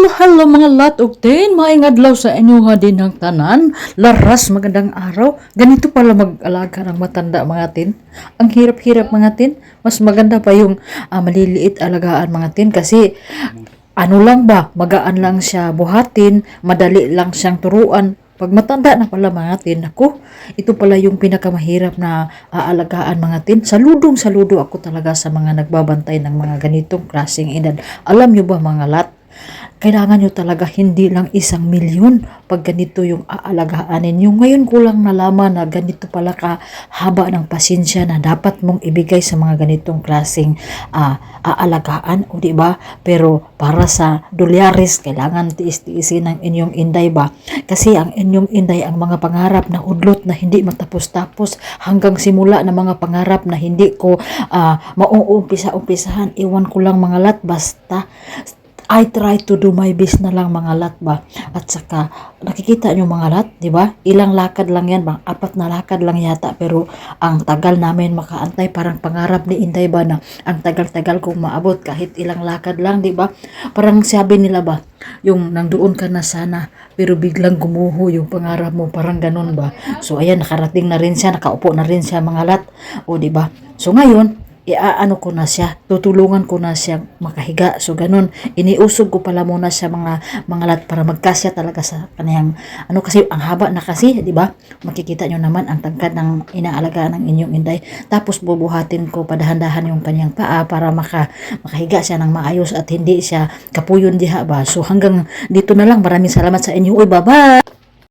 Hello, hello mga lat ug tin, maayong adlaw sa inyo nga din ng tanan. Laras magandang araw. Ganito pala mag-alaga ng matanda mga tin. Ang hirap-hirap mga tin. Mas maganda pa yung ah, maliliit alagaan mga tin kasi ano lang ba, magaan lang siya buhatin, madali lang siyang turuan. Pag matanda na pala mga tin, ako, ito pala yung pinakamahirap na aalagaan mga tin. Saludong saludo ako talaga sa mga nagbabantay ng mga ganitong klaseng edad. Alam nyo ba mga lat, kailangan nyo talaga hindi lang isang milyon pag ganito yung aalagaan ninyo. Ngayon ko lang nalaman na ganito pala ka haba ng pasensya na dapat mong ibigay sa mga ganitong klaseng ah, aalagaan, o di ba? Pero para sa dolyares, kailangan tiis-tiisin ng inyong inday ba? Kasi ang inyong inday ang mga pangarap na udlot na hindi matapos-tapos hanggang simula na mga pangarap na hindi ko uh, mauumpisa-umpisahan. Iwan ko lang mga lat basta I try to do my best na lang mga lat ba. At saka, nakikita nyo mga lat, di ba? Ilang lakad lang yan ba? Apat na lakad lang yata. Pero ang tagal namin makaantay, parang pangarap ni Inday ba na ang tagal-tagal kong maabot kahit ilang lakad lang, di ba? Parang sabi nila ba, yung nangdoon ka na sana, pero biglang gumuho yung pangarap mo, parang ganun ba? So ayan, nakarating na rin siya, nakaupo na rin siya mga lat. O di ba? So ngayon, iaano ko na siya, tutulungan ko na siya makahiga. So ganun, iniusog ko pala muna siya mga mga lat para magkasya talaga sa kaniyang ano kasi ang haba na kasi, di ba? Makikita nyo naman ang tangkad ng inaalagaan ng inyong inday. Tapos bubuhatin ko padahan-dahan yung kanyang paa para maka, makahiga siya ng maayos at hindi siya kapuyon diha ba. So hanggang dito na lang. Maraming salamat sa inyo. Uy, bye-bye!